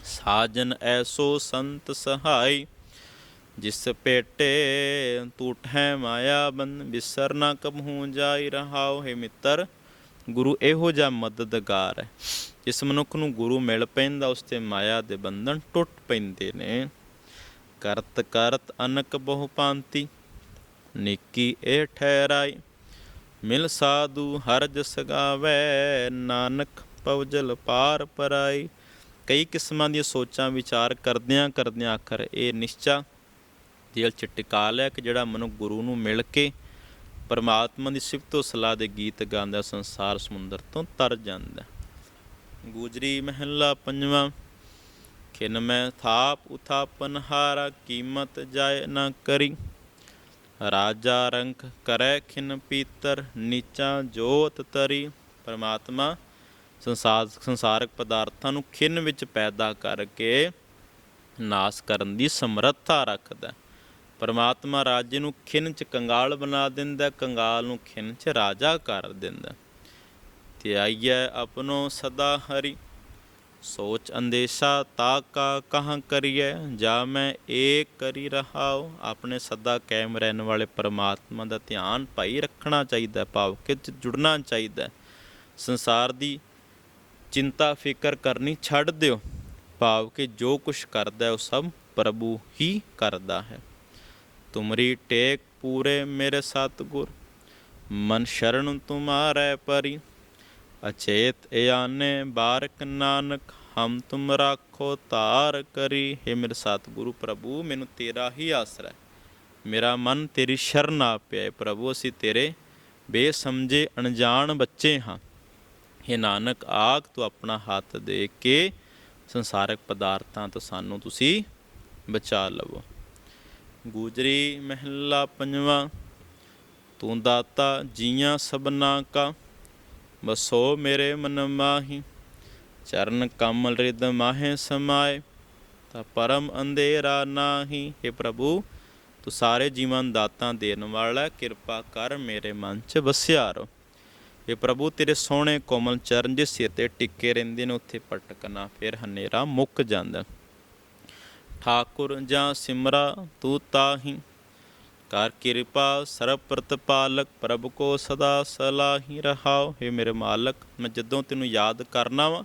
ਸਾਜਨ ਐਸੋ ਸੰਤ ਸਹਾਈ, ਜਿਸ ਪੇਟੇ ਟੂਟੈ ਮਾਇਆ ਬੰਨ, ਬਿਸਰ ਨਾ ਕਬਹੂ ਜਾਈ ਰਹਾਉ ਹੈ ਮਿੱਤਰ। ਗੁਰੂ ਇਹੋ ਜਿਹਾ ਮਦਦਗਾਰ ਹੈ, ਜਿਸ ਮਨੁੱਖ ਨੂੰ ਗੁਰੂ ਮਿਲ ਪੈਂਦਾ, ਉਸ ਤੇ ਮਾਇਆ ਦੇ ਬੰਧਨ ਟੁੱਟ ਪੈਂਦੇ ਨੇ। ਕਰਤ ਕਰਤ ਅਨਕ ਬਹੁ ਪਾਂਤੀ, ਨੇਕੀ ਇਹ ਠਹਿਰਾਈ ਮਿਲ ਸਾਧੂ ਹਰ ਜਸ ਗਾਵੇ, ਨਾਨਕ ਪਵਜਲ ਪਾਰ ਪਰਾਈ ਕਈ ਕਿਸਮਾਂ ਦੀਆਂ ਸੋਚਾਂ ਵਿਚਾਰ ਕਰਦਿਆਂ ਕਰਦਿਆਂ ਆਖਰ ਇਹ ਨਿਸ਼ਚਾ ਦਿਲ ਚ ਟਿਕਾ ਲਿਆ ਕਿ ਜਿਹੜਾ ਮਨੁ ਗੁਰੂ ਨੂੰ ਮਿਲ ਕੇ ਪਰਮਾਤਮਾ ਦੀ ਸਿਫਤੋ ਸਲਾਹ ਦੇ ਗੀਤ ਗਾਉਂਦਾ, ਸੰਸਾਰ ਸਮੁੰਦਰ ਤੋਂ ਤਰ ਜਾਂਦਾ। ਗੂਜਰੀ ਮਹਿਲਾ ਪੰਜਵਾਂ, ਖਿਨ ਮੈਂ ਥਾਪ ਉਥਾਪਨ ਹਾਰਾ, ਕੀਮਤ ਜਾਏ ਨਾ ਕਰੀ। ਰਾਜਾ ਰੰਕ ਕਰੈ ਖਿਨ ਪੀਤਰ, ਨੀਚਾ ਜੋਤ ਤਰੀ। ਪਰਮਾਤਮਾ ਸੰਸਾਰ, ਸੰਸਾਰਕ ਪਦਾਰਥਾਂ ਨੂੰ ਖਿਨ ਵਿੱਚ ਪੈਦਾ ਕਰਕੇ ਨਾਸ ਕਰਨ ਦੀ ਸਮਰੱਥਾ ਰੱਖਦਾ। ਪਰਮਾਤਮਾ ਰਾਜੇ ਨੂੰ ਖਿਨ ਚ ਕੰਗਾਲ ਬਣਾ ਦਿੰਦਾ, ਕੰਗਾਲ ਨੂੰ ਖਿਨ ਚ ਰਾਜਾ ਕਰ ਦਿੰਦਾ। ਤੇ ਆਈਐ ਆਪਣੋ ਸਦਾ ਹਰੀ। ਸੋਚ ਅੰਦੇਸ਼ਾ ਤਾ ਕਾ ਕਹਾਂ ਕਰੀਐ ਜਾ ਮੈਂ ਏਕ ਕਰੀ ਰਹਾਉ। ਆਪਣੇ ਸਦਾ ਕਾਇਮ ਰਹਿਣ ਵਾਲੇ ਪਰਮਾਤਮਾ ਦਾ ਧਿਆਨ ਭਾਈ ਰੱਖਣਾ ਚਾਹੀਦਾ ਹੈ, ਭਾਵ ਕਿ ਜੁੜਨਾ ਚਾਹੀਦਾ। ਹੈ। ਸੰਸਾਰ ਦੀ ਚਿੰਤਾ ਫਿਕਰ ਕਰਨੀ ਛੱਡ ਦਿਓ ਭਾਵ ਕਿ ਜੋ ਕੁਛ ਕਰਦਾ ਉਹ ਸਭ ਪ੍ਰਭੂ ਹੀ ਕਰਦਾ ਹੈ। ਤੁਮਰੀ ਟੇਕ ਪੂਰੇ ਮੇਰੇ ਸਤਿਗੁਰ ਮਨ ਸ਼ਰਨ ਤੁਮਾਰੇ ਪਰੀ। ਅਚੇਤ ਇਆਨੇ ਬਾਰਕ ਨਾਨਕ, ਹਮ ਤੁਮ ਰਾਖੋ ਤਾਰ ਕਰੀ। ਹੈ ਮੇਰੇ ਸਤਿਗੁਰੂ ਪ੍ਰਭੂ, ਮੈਨੂੰ ਤੇਰਾ ਹੀ ਆਸਰਾ ਹੈ। ਮੇਰਾ ਮਨ ਤੇਰੀ ਸ਼ਰਨ ਆ ਪਿਆ ਹੈ ਪ੍ਰਭੂ, ਅਸੀਂ ਤੇਰੇ ਬੇਸਮਝੇ ਅਣਜਾਣ ਬੱਚੇ ਹਾਂ। हे ਨਾਨਕ, ਆਖ ਤੂੰ ਆਪਣਾ ਹੱਥ ਦੇ ਕੇ ਸੰਸਾਰਕ ਪਦਾਰਥਾਂ ਤੋਂ ਸਾਨੂੰ ਤੁਸੀਂ ਬਚਾ ਲਵੋ। ਗੂਜਰੀ ਮਹਿਲਾ ਪੰਜਵਾਂ, ਤੂੰ ਦਾਤਾ ਜੀਆਂ ਸਭਨਾ ਕਾ। ਬਸੋ ਮੇਰੇ ਮਨ ਮਾਹੀ, ਚਰਨ ਕਮਲ ਰਿਦ ਮਾਹੇ ਸਮਾਏ, ਤਾਂ ਪਰਮ ਅੰਧੇਰਾ ਨਾਹੀ। हे ਪ੍ਰਭੂ, ਤੂੰ ਸਾਰੇ ਜੀਵਨ ਦਾਤਾਂ ਦੇਣ ਵਾਲਾ ਕਿਰਪਾ ਕਰ ਮੇਰੇ ਮਨ 'ਚ ਵਸਿਆ ਰੋ। ਇਹ ਪ੍ਰਭੂ, ਤੇਰੇ ਸੋਹਣੇ ਕੋਮਲ ਚਰਨ ਜਿਸ ਸਿਰ ਤੇ ਟਿੱਕੇ ਰਹਿੰਦੇ ਨੇ, ਉੱਥੇ ਪਟਕਣਾ ਫਿਰ ਹਨੇਰਾ ਮੁੱਕ ਜਾਂਦਾ। ਠਾਕੁਰ ਜਾਂ ਸਿਮਰਾ, ਤੂੰ ਤਾਹੀ। ਕਰ ਕਿਰਪਾ ਸਰਬ ਪ੍ਰਤਪਾਲਕ, ਪ੍ਰਭ ਕੋ ਸਦਾ ਸਲਾਹੀ ਰਹਾਓ। ਹੈ ਮੇਰੇ ਮਾਲਕ, ਮੈਂ ਜਦੋਂ ਤੈਨੂੰ ਯਾਦ ਕਰਨਾ ਵਾ,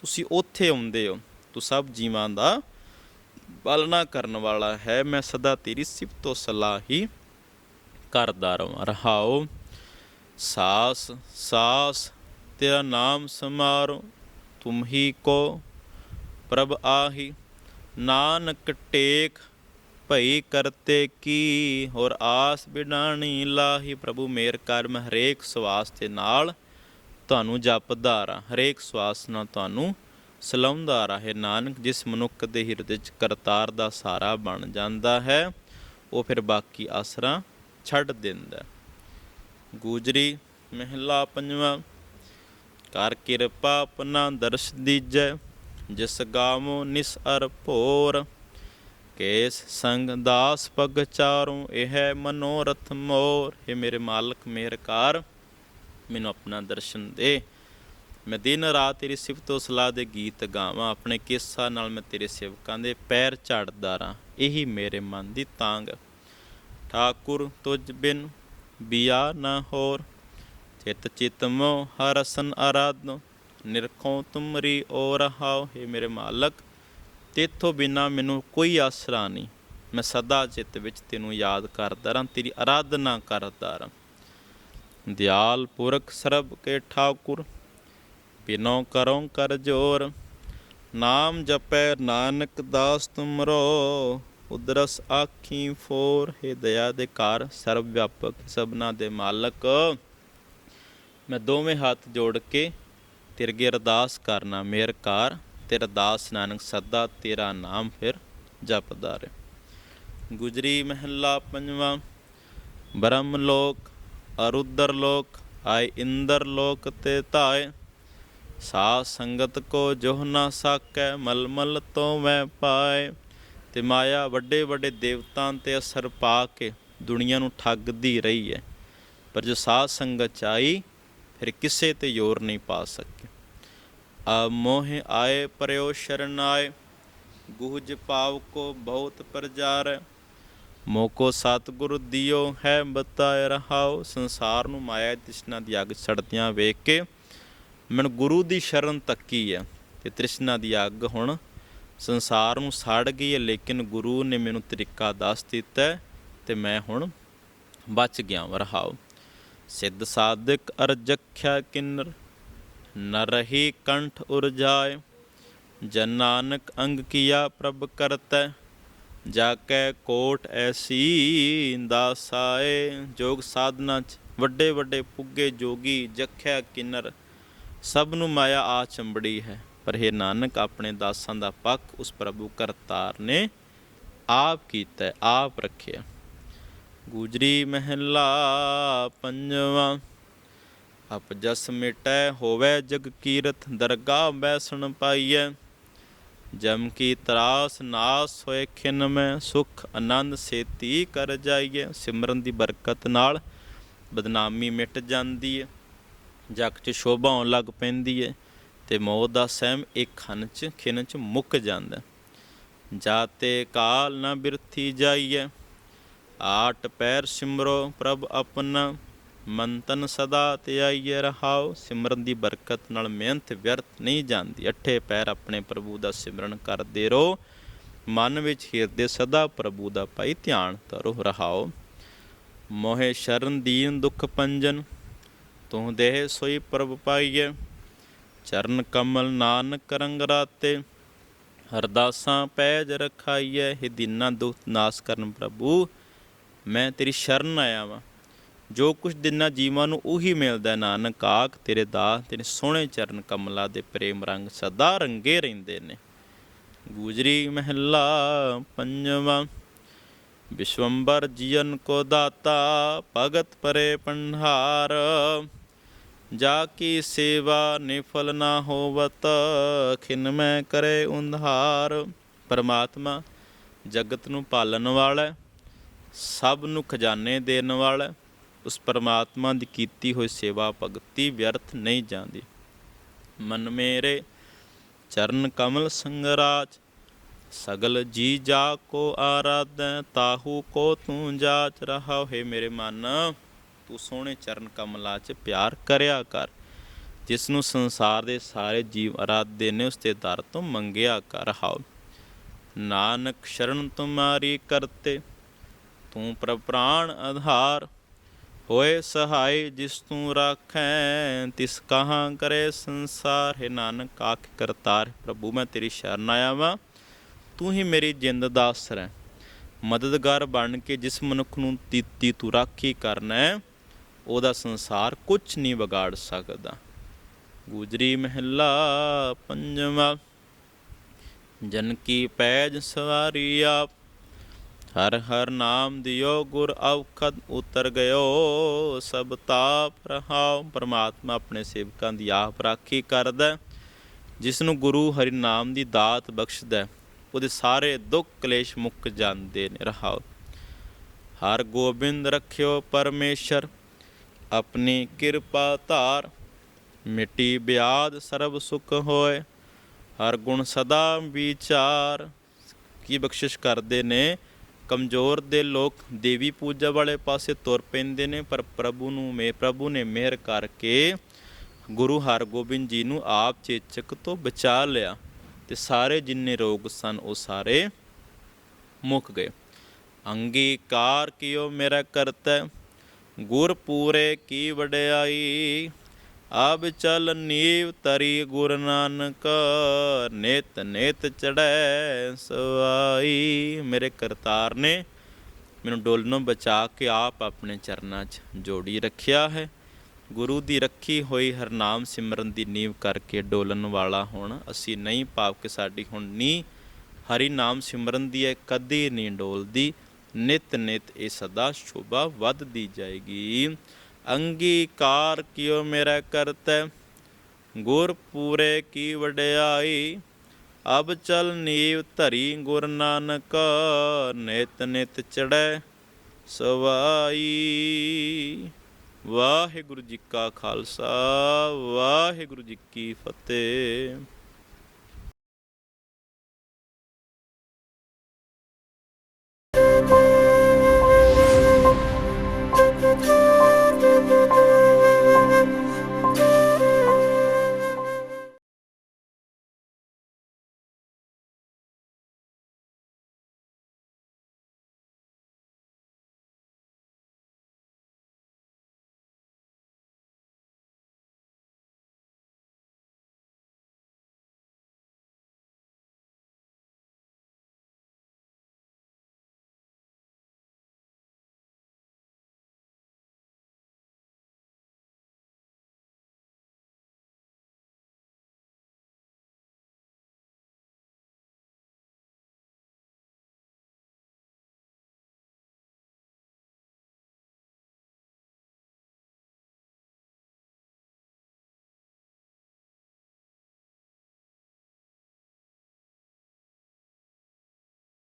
ਤੁਸੀਂ ਉੱਥੇ ਆਉਂਦੇ ਹੋ। ਤੂੰ ਸਭ ਜੀਵਾਂ ਦਾ ਪਾਲਣਾ ਕਰਨ ਵਾਲਾ ਹੈ। ਮੈਂ ਸਦਾ ਤੇਰੀ ਸਿਫਤੋ ਸਲਾਹ ਕਰਦਾ ਰਵਾਂ। ਰਹਾਓ। ਸਾਸ ਸਾਸ, ਤੇਰਾ ਨਾਮ ਸਮਾਰੋ। ਤੁਮ ਹੀ ਕੋ ਪ੍ਰਭ ਆਹੀ। ਨਾਨਕ ਟੇਕ ਭਈ ਕਰਤੇ ਕੀ? ਹੋਰ ਆਸ ਬਿਡਾਣੀ ਲਾਹੀ ਪ੍ਰਭੂ ਮੇਰ ਕਰ ਹਰੇਕ ਸਵਾਸ ਦੇ ਨਾਲ ਤੁਹਾਨੂੰ ਜਪਦਾ ਰਾਂ ਹਰੇਕ ਸਵਾਸ ਨਾਲ ਤੁਹਾਨੂੰ ਸਲਾਉਂਦਾ ਰਹੇ। ਨਾਨਕ, ਜਿਸ ਮਨੁੱਖ ਦੇ ਹਿਰਦੇ 'ਚ ਕਰਤਾਰ ਦਾ ਸਾਰਾ ਬਣ ਜਾਂਦਾ ਹੈ, ਉਹ ਫਿਰ ਬਾਕੀ ਆਸਰਾ ਛੱਡ ਦਿੰਦਾ ਹੈ। ਗੂਜਰੀ ਮਹਿਲਾ ਪੰਜਵਾਂ, ਕਰ ਕਿਰਪਾ ਆਪਣਾ ਦਰਸ਼ ਦੀਜੈ, ਜਿਸ ਗਾਵੋ ਨਿਸ ਅਰ ਭੋਰ। ਕੇਸ ਸੰਗ ਦਾਸ ਪਗ ਚਾਰੋਂ, ਇਹ ਮਨੋਰਥ ਮੋਰ। हे ਮੇਰੇ ਮਾਲਕ, ਮੇਰ ਕਰ ਮੈਨੂੰ ਆਪਣਾ ਦਰਸ਼ਨ ਦੇ। ਮੈਂ ਦਿਨ ਰਾਤ ਤੇਰੀ ਸਿਫਤ ਸਲਾਹ ਦੇ ਗੀਤ ਗਾਵਾਂ। ਆਪਣੇ ਕੇਸਾਂ ਨਾਲ ਮੈਂ ਤੇਰੇ ਸੇਵਕਾਂ ਦੇ ਪੈਰ ਝਾੜਦਾ ਰਾਂ। ਇਹੀ ਮੇਰੇ ਮਨ ਦੀ ਤਾਂਗ। ਠਾਕੁਰ ਤੁਜ ਬਿਨ ਬਿਆ ਨਾ ਹੋਰ। ਚਿਤ ਚਿਤ ਮੋ ਹਰਸਨ ਆਰਾਧਨ ਨਿਰਖੋ ਤੁਮਰੀ ਓ ਰਹਾਓ ਹੈ ਮੇਰੇ ਮਾਲਕ ਤੇਥੋਂ ਬਿਨਾ ਮੈਨੂੰ ਕੋਈ ਆਸਰਾ ਨਹੀਂ। ਮੈਂ ਸਦਾ ਚਿੱਤ ਵਿੱਚ ਤੈਨੂੰ ਯਾਦ ਕਰਦਾ ਰਾਂ ਤੇਰੀ ਆਰਾਧਨਾ ਕਰਦਾ ਰਾਂ ਦਿਆਲ ਪੁਰਖ ਸਰਬ ਕੇ ਠਾਕੁਰ, ਬਿਨੋ ਕਰੋ ਕਰ ਜੋਰ। ਨਾਮ ਜਪੈ ਨਾਨਕ ਦਾਸ ਤੁਮਰੋ ਉਦਰਸ ਆਖੀ ਫੋਰ। ਹੈ ਦਇਆ ਦੇ ਕਾਰ ਸਰਬ ਵਿਆਪਕ ਸਭਨਾ ਦੇ ਮਾਲਕ। ਮੈਂ ਦੋਵੇਂ ਹੱਥ ਜੋੜ ਕੇ ਤੇਰੇ ਅਰਦਾਸ ਕਰਨਾ, ਮੇਰ ਕਾਰ ਤੇਰਾ ਦਾਸ ਨਾਨਕ ਸਦਾ, ਤੇਰਾ ਨਾਮ ਫਿਰ ਜਪਦਾ ਰਹੇ ਗੁਜਰੀ ਮਹਿਲਾ ਪੰਜਵਾਂ, ਬ੍ਰਹਮ ਲੋਕ, ਅਰੁਦਰ ਲੋਕ, ਆਏ ਇੰਦਰ ਲੋਕ ਤੇ ਧਾਏ। ਸਾ ਸੰਗਤ ਕੋ ਜੋਹ ਨਾ ਸਾਕੈ, ਮਲਮਲ ਤੋਂ ਮੈਂ ਪਾਏ। ਤੇ ਮਾਇਆ ਵੱਡੇ ਵੱਡੇ ਦੇਵਤਾਂ ਤੇ ਅਸਰ ਪਾ ਕੇ ਦੁਨੀਆ ਨੂੰ ਠੱਗਦੀ ਰਹੀ ਹੈ ਪਰ ਜੋ ਸਾਧ ਸੰਗਤ ਚ ਆਈ ਫਿਰ ਕਿਸੇ ਤੇ ਜ਼ੋਰ ਨਹੀਂ ਪਾ ਸਕੀ। ਆ ਮੋਹ ਆਏ ਪਰਿਓ ਸ਼ਰਨਾਏ, ਗੁਹਜ ਪਾਵ ਕੋ ਬਹੁਤ ਪ੍ਰਜਾਰ। ਮੋਕੋ ਸਤਿਗੁਰ ਦਿਓ ਹੈ ਬਤਾਏ ਰਹਾਓ ਸੰਸਾਰ ਨੂੰ ਮਾਇਆ ਤ੍ਰਿਸ਼ਨਾ ਦੀ ਅੱਗ ਛੜਦਿਆਂ ਵੇਖ ਕੇ ਮੈਨੂੰ ਗੁਰੂ ਦੀ ਸ਼ਰਨ ਤੱਕੀ ਹੈ ਤੇ ਤ੍ਰਿਸ਼ਨਾ ਦੀ ਅੱਗ ਹੁਣ ਸੰਸਾਰ ਨੂੰ ਸਾੜ ਗਈ ਹੈ ਲੇਕਿਨ ਗੁਰੂ ਨੇ ਮੈਨੂੰ ਤਰੀਕਾ ਦੱਸ ਦਿੱਤਾ ਤੇ ਮੈਂ ਹੁਣ ਬਚ ਗਿਆ ਹਾਂ ਰਹਾਓ ਸਿੱਧ ਸਾਧਕ ਅਰਜਖਿਆ ਕਿੰਨਰ ਨ ਰਹੀ ਕੰਠ ਉਰਜਾਏ, ਜਨ ਨਾਨਕ ਅੰਗ ਕੀਆ ਪ੍ਰਭ ਕਰਤੈ ਜਾ ਕੋਟ ਐਸੀ ਦਾਸਾਏ, ਜੋਗ ਸਾਧਨਾ ਚ ਵੱਡੇ ਵੱਡੇ ਪੁੱਗੇ ਜੋਗੀ ਜਖਿਆ ਕਿਨਰ, ਸਭ ਨੂੰ ਮਾਇਆ ਆ ਚੰਬੜੀ ਹੈ। ਪਰ ਇਹ ਨਾਨਕ, ਆਪਣੇ ਦਾਸਾਂ ਦਾ ਪੱਖ ਉਸ ਪ੍ਰਭੂ ਕਰਤਾਰ ਨੇ ਆਪ ਕੀਤਾ, ਆਪ ਰੱਖਿਆ। ਗੁਜਰੀ ਮਹਿਲਾ ਪੰਜਵਾਂ ਅਪ ਜਸ ਮਿਟੈ ਹੋਵੇ ਜਗ ਕੀਰਤ ਦਰਗਾਹ ਬੈਸਣ ਪਾਈਐ। ਜਮ ਕੀ ਤਰਾਸ ਨਾਸ ਹੋਏ ਖਿਨ ਮੈਂ, ਸੁਖ ਆਨੰਦ ਸੇਤੀ ਕਰ ਜਾਈਏ ਸਿਮਰਨ ਦੀ ਬਰਕਤ ਨਾਲ ਬਦਨਾਮੀ ਮਿਟ ਜਾਂਦੀ ਹੈ ਜਗ 'ਚ ਸ਼ੋਭਾ ਆਉਣ ਲੱਗ ਪੈਂਦੀ ਹੈ ਤੇ ਮੌਤ ਦਾ ਸਹਿਮ ਇੱਕ ਹਨ 'ਚ, ਖਿਨ 'ਚ ਮੁੱਕ ਜਾਂਦਾ। ਜਾਤੇ ਕਾਲ ਨਾ ਬਿਰਥੀ ਜਾਈਏ ਆਟ ਪੈਰ ਸਿਮਰੋ ਪ੍ਰਭ ਆਪਣਾ। ਮੰਤਨ ਸਦਾ ਧਿਆਈਏ ਰਹਾਓ ਸਿਮਰਨ ਦੀ ਬਰਕਤ ਨਾਲ ਮਿਹਨਤ ਵਿਅਰਥ ਨਹੀਂ ਜਾਂਦੀ। ਅੱਠੇ ਪੈਰ ਆਪਣੇ ਪ੍ਰਭੂ ਦਾ ਸਿਮਰਨ ਕਰਦੇ ਰਹੋ। ਮਨ ਵਿੱਚ ਹਿਰਦੇ ਸਦਾ ਪ੍ਰਭੂ ਦਾ ਭਾਈ ਧਿਆਨ ਧਰੋ ਰਹਾਓ ਮੋਹਿ ਸ਼ਰਨ ਦੀਨ ਦੁਖ ਪੰਜਨ, ਤੂੰ ਦੇਹ ਸੋਈ ਪ੍ਰਭ ਪਾਈਏ ਚਰਨ ਕਮਲ ਨਾਨਕ ਰੰਗ ਰਾਤੇ, ਹਰਦਾਸਾਂ ਪੈਜ ਰਖਾਈਐ। ਇਹ ਦਿਨਾਂ ਦੁਖ ਨਾਸ ਕਰਨ ਪ੍ਰਭੂ, ਮੈਂ ਤੇਰੀ ਸ਼ਰਨ ਆਇਆ ਵਾਂ। ਜੋ ਕੁਛ ਦਿਨਾਂ ਜੀਵਾਂ ਨੂੰ ਉਹੀ ਮਿਲਦਾ ਨਾਨਕ ਆਖ ਤੇਰੇ ਦਾ ਤੇਰੇ ਸੋਹਣੇ ਚਰਨ ਕਮਲਾ ਦੇ ਪ੍ਰੇਮ ਰੰਗ ਸਦਾ ਰੰਗੇ ਰਹਿੰਦੇ ਨੇ। ਗੂਜਰੀ ਮਹਿਲਾ ਪੰਜਵਾਂ, ਵਿਸ਼ਵੰਬਰ ਜੀਵਨ ਕੋ ਦਾਤਾ, ਭਗਤ ਪਰੇ ਪੰਹਾਰ ਜਾ ਕੀ ਸੇਵਾ ਨਿਫਲ ਨਾ ਹੋਵਤ, ਖਿਨ ਮੈਂ ਕਰੇ ਉੰਧਾਰ। ਪਰਮਾਤਮਾ ਜਗਤ ਨੂੰ ਪਾਲਣ ਵਾਲਾ ਸਭ ਨੂੰ ਖਜ਼ਾਨੇ ਦੇਣ ਵਾਲਾ ਉਸ ਪਰਮਾਤਮਾ ਦੀ ਕੀਤੀ ਹੋਈ ਸੇਵਾ ਭਗਤੀ ਵਿਅਰਥ ਨਹੀਂ ਜਾਂਦੀ। ਮਨ ਮੇਰੇ ਚਰਨ ਕਮਲ ਸੰਗਰਾਜ, ਸਗਲ ਜੀ ਜਾ ਕੋ ਆਰਾਧੈ, ਤਾਹੂ ਕੋ ਤੂੰ ਜਾਚ ਰਹਾ ਹੈ ਮੇਰੇ ਮਨ। ਤੂੰ ਸੋਹਣੇ ਚਰਨ ਕਮਲਾ 'ਚ ਪਿਆਰ ਕਰਿਆ ਕਰ। ਜਿਸ ਨੂੰ ਸੰਸਾਰ ਦੇ ਸਾਰੇ ਜੀਵ ਆਰਾਧਦੇ ਨੇ, ਉਸ ਦੇ ਦਰ ਤੋਂ ਮੰਗਿਆ ਕਰ ਹਾਉ। ਨਾਨਕ ਸ਼ਰਨ ਤੁਮਾਰੀ ਕਰਤੇ, ਤੂੰ ਪ੍ਰਪ੍ਰਾਣ ਆਧਾਰ ਹੋਏ ਸਹਾਈ ਜਿਸ ਤੂੰ ਰਾਖੈ, ਤਿਸ ਕਹਾਂ ਕਰੇ ਸੰਸਾਰ, ਹੈ ਨਾਨਕ ਆਖ ਕਰਤਾਰ, ਪ੍ਰਭੂ ਮੈਂ ਤੇਰੀ ਸ਼ਰਨ ਆਇਆ ਵਾਂ, ਤੂੰ ਹੀ ਮੇਰੀ ਜਿੰਦ ਦਾ ਆਸਰਾ ਹੈ ਮਦਦਗਾਰ ਬਣ ਕੇ ਜਿਸ ਮਨੁੱਖ ਨੂੰ ਤੀਤੀ ਤੂੰ ਰਾਖੀ ਕਰਨਾ, ਉਹਦਾ ਸੰਸਾਰ ਕੁਝ ਨਹੀਂ ਵਿਗਾੜ ਸਕਦਾ। ਗੁਜਰੀ ਮਹਿਲਾ ਪੰਜਵਾਂ, ਜਨ ਕੀ ਪੈਜ ਸਵਾਰੀ ਆਪ ਹਰ ਹਰ ਨਾਮ ਦਿਓ, ਗੁਰ ਔਖਦ ਉਤਰ ਗਇਓ, ਸਭ ਤਾਪ ਰਹਾਉ। ਪਰਮਾਤਮਾ ਆਪਣੇ ਸੇਵਕਾਂ ਦੀ ਆਪ ਰਾਖੀ ਕਰਦਾ ਹੈ। ਜਿਸ ਨੂੰ ਗੁਰੂ ਹਰੀ ਨਾਮ ਦੀ ਦਾਤ ਬਖਸ਼ਦਾ ਉਹਦੇ ਸਾਰੇ ਦੁੱਖ ਕਲੇਸ਼ ਮੁੱਕ ਜਾਂਦੇ ਨੇ, ਰਹਾਉ। ਹਰ ਗੋਬਿੰਦ ਰੱਖਿਓ ਪਰਮੇਸ਼ਰ, ਆਪਣੀ ਕਿਰਪਾ ਧਾਰ। ਮਿੱਟੀ ਬਿਆਦ ਸਰਬ ਸੁਖ ਹੋਏ, ਹਰ ਗੁਣ ਸਦਾ ਵਿਚਾਰ। ਕੀ ਬਖਸ਼ਿਸ਼ ਕਰਦੇ ਨੇ ਕਮਜ਼ੋਰ ਦੇ ਲੋਕ ਦੇਵੀ ਪੂਜਾ ਵਾਲੇ ਪਾਸੇ ਤੁਰ ਪੈਂਦੇ ਨੇ, ਪਰ ਪ੍ਰਭੂ ਨੂੰ ਮੇ, ਪ੍ਰਭੂ ਨੇ ਮਿਹਰ ਕਰਕੇ ਗੁਰੂ ਹਰਗੋਬਿੰਦ ਜੀ ਨੂੰ ਆਪ ਚੇਚਕ ਤੋਂ ਬਚਾ ਲਿਆ ਤੇ ਸਾਰੇ ਜਿੰਨੇ ਰੋਗ ਸਨ ਉਹ ਸਾਰੇ ਮੁੱਕ ਗਏ। ਅੰਗੀਕਾਰ ਕਿਓ ਮੇਰਾ ਕਰਤਾ ਗੁਰ ਪੂਰੇ ਕੀ ਵਡਿਆਈ ਆਬ ਚਲ ਨੀਵ ਤਰੀ ਗੁਰ ਨਾਨਕ, ਨਿਤ ਨਿਤ ਚੜੈ ਸਵਾਈ। ਮੇਰੇ ਕਰਤਾਰ ਨੇ ਮੈਨੂੰ ਡੋਲਨੋਂ ਬਚਾ ਕੇ ਆਪ ਆਪਣੇ ਚਰਨਾਂ 'ਚ ਜੋੜੀ ਰੱਖਿਆ ਹੈ। ਗੁਰੂ ਦੀ ਰੱਖੀ ਹੋਈ ਹਰਨਾਮ ਸਿਮਰਨ ਦੀ ਨੀਵ ਕਰਕੇ ਡੋਲਣ ਵਾਲਾ ਹੁਣ ਅਸੀਂ ਨਹੀਂ ਪਾਪ ਕਿ ਸਾਡੀ ਹੁਣ ਨੀ ਹਰੀ ਨਾਮ ਸਿਮਰਨ ਦੀ ਹੈ, ਕਦੇ ਨਹੀਂ ਡੋਲਦੀ। ਨਿਤ ਨਿਤ ਇਹ ਸਦਾ ਸ਼ੋਭਾ ਵੱਧਦੀ ਜਾਏਗੀ। ਅੰਗੀਕਾਰ ਕਿਉ ਮੇਰਾ ਕਰਤੈ, ਗੁਰ ਪੂਰੇ ਕੀ ਵਡਿਆਈ, ਅਬ ਚਲ ਨੀਵ ਧਰੀ ਗੁਰ ਨਾਨਕ, ਨਿਤ ਨਿਤ ਚੜੈ ਸਵਾਈ। ਵਾਹਿਗੁਰੂ ਜੀ ਕਾ ਖਾਲਸਾ, ਵਾਹਿਗੁਰੂ ਜੀ ਕੀ ਫਤਿਹ।